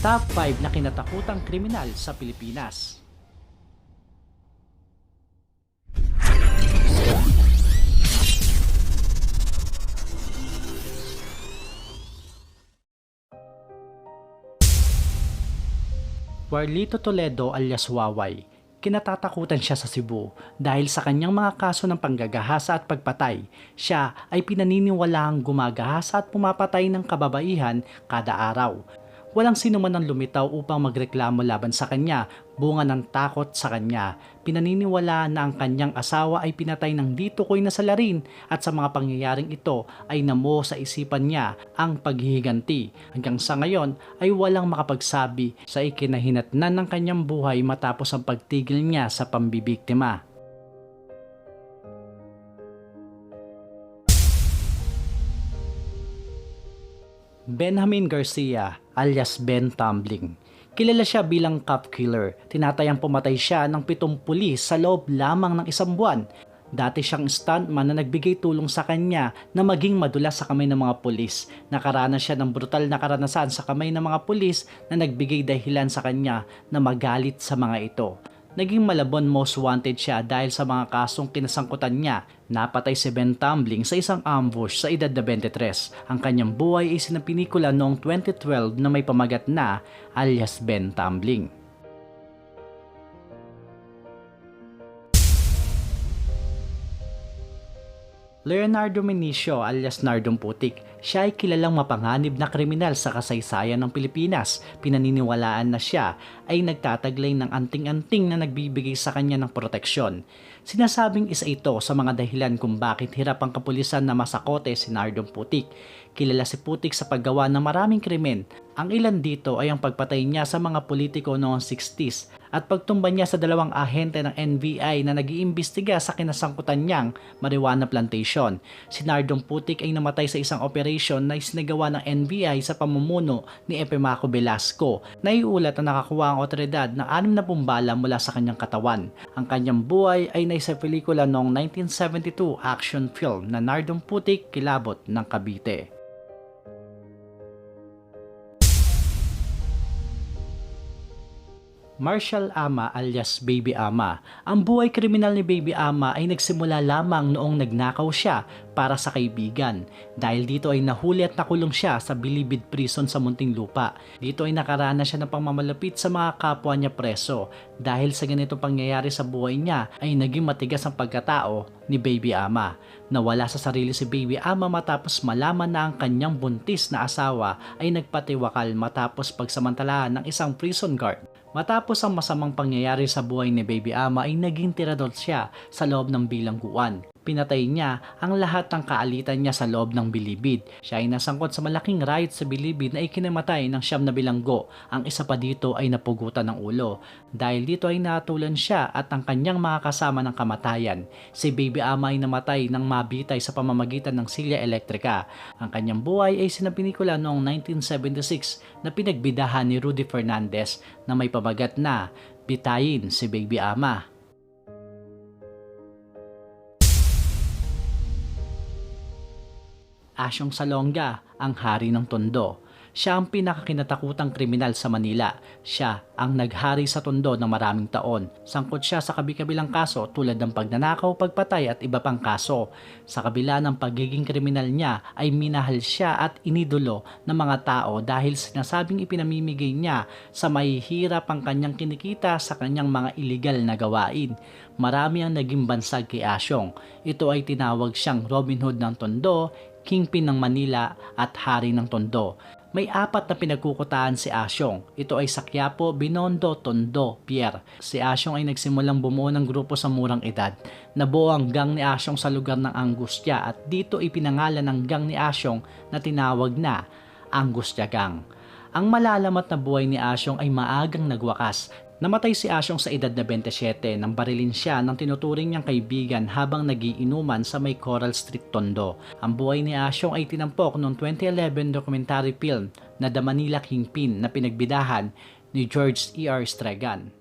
Top 5 na kinatakutang kriminal sa Pilipinas. Warlito Toledo alias Waway. Kinatatakutan siya sa Cebu dahil sa kanyang mga kaso ng panggagahasa at pagpatay. Siya ay pinaniniwalaang gumagahasa at pumapatay ng kababaihan kada araw. Walang sino man ang lumitaw upang magreklamo laban sa kanya, bunga ng takot sa kanya. Pinaniniwala na ang kanyang asawa ay pinatay ng dito ko'y nasalarin at sa mga pangyayaring ito ay namo sa isipan niya ang paghihiganti. Hanggang sa ngayon ay walang makapagsabi sa ikinahinatnan ng kanyang buhay matapos ang pagtigil niya sa pambibiktima. Benjamin Garcia alias Ben Tumbling. Kilala siya bilang cop killer. Tinatayang pumatay siya ng pitong pulis sa loob lamang ng isang buwan. Dati siyang stuntman na nagbigay tulong sa kanya na maging madulas sa kamay ng mga pulis. Nakaranas siya ng brutal na karanasan sa kamay ng mga pulis na nagbigay dahilan sa kanya na magalit sa mga ito. Naging malabon most wanted siya dahil sa mga kasong kinasangkutan niya. Napatay si Ben Tumbling sa isang ambush sa edad na 23. Ang kanyang buhay ay sinapinikula noong 2012 na may pamagat na alias Ben Tumbling. Leonardo Minicio alias Nardong Putik, siya ay kilalang mapanganib na kriminal sa kasaysayan ng Pilipinas. Pinaniniwalaan na siya ay nagtataglay ng anting-anting na nagbibigay sa kanya ng proteksyon. Sinasabing isa ito sa mga dahilan kung bakit hirap ang kapulisan na masakote si Nardong Putik. Kilala si Putik sa paggawa ng maraming krimen. Ang ilan dito ay ang pagpatay niya sa mga politiko noong 60s at pagtumba niya sa dalawang ahente ng NBI na nag-iimbestiga sa kinasangkutan niyang marijuana plantation. Si Nardong Putik ay namatay sa isang operation na isinagawa ng NBI sa pamumuno ni Epemaco Velasco. Naiulat na nakakuha ang otoridad ng anim na bumbala mula sa kanyang katawan. Ang kanyang buhay ay naisa pelikula noong 1972 action film na Nardong Putik Kilabot ng Cavite. Marshall Ama alias Baby Ama. Ang buhay kriminal ni Baby Ama ay nagsimula lamang noong nagnakaw siya para sa kaibigan. Dahil dito ay nahuli at nakulong siya sa Bilibid Prison sa Muntinlupa. Dito ay nakaranas siya ng pangmamalapit sa mga kapwa niya preso. Dahil sa ganitong pangyayari sa buhay niya ay naging matigas ang pagkatao ni Baby Ama. Nawala sa sarili si Baby Ama matapos malaman na ang kanyang buntis na asawa ay nagpatiwakal matapos pagsamantalahan ng isang prison guard. Matapos ang masamang pangyayari sa buhay ni Baby Ama ay naging tirador siya sa loob ng bilangguan. Pinatay niya ang lahat ng kaalitan niya sa loob ng bilibid. Siya ay nasangkot sa malaking riot sa bilibid na ikinamatay ng siyam na bilanggo. Ang isa pa dito ay napugutan ng ulo. Dahil dito ay natulan siya at ang kanyang mga kasama ng kamatayan. Si Baby Ama ay namatay ng mabitay sa pamamagitan ng silya elektrika. Ang kanyang buhay ay sinapinikula noong 1976 na pinagbidahan ni Rudy Fernandez na may pamagat na Bitayin si Baby Ama. Asyong Salonga, ang hari ng Tondo. Siya ang pinakakinatakutan kriminal sa Manila. Siya ang naghari sa Tondo ng maraming taon. Sangkot siya sa kabi-kabilang kaso tulad ng pagnanakaw, pagpatay at iba pang kaso. Sa kabila ng pagiging kriminal niya ay minahal siya at inidolo ng mga tao dahil sinasabing ipinamimigay niya sa mahihirap ang kanyang kinikita sa kanyang mga illegal na gawain. Marami ang naging bansag kay Asyong. Ito ay tinawag siyang Robin Hood ng Tondo, Kingpin ng Manila at Hari ng Tondo. May apat na pinagkukutaan si Asyong. Ito ay Sakyapo, Binondo, Tondo, Pierre. Si Asyong ay nagsimulang bumuo ng grupo sa murang edad. Nabuo ang gang ni Asyong sa lugar ng Angustia at dito ipinangalan ang gang ni Asyong na tinawag na Angustia Gang. Ang malalamat na buhay ni Asyong ay maagang nagwakas Namatay si Asyong sa edad na 27 nang barilin siya ng tinuturing niyang kaibigan habang nagiinuman sa may Coral Street Tondo. Ang buhay ni Asyong ay tinampok noong 2011 documentary film na The Manila Kingpin na pinagbidahan ni George E.R. Stragan.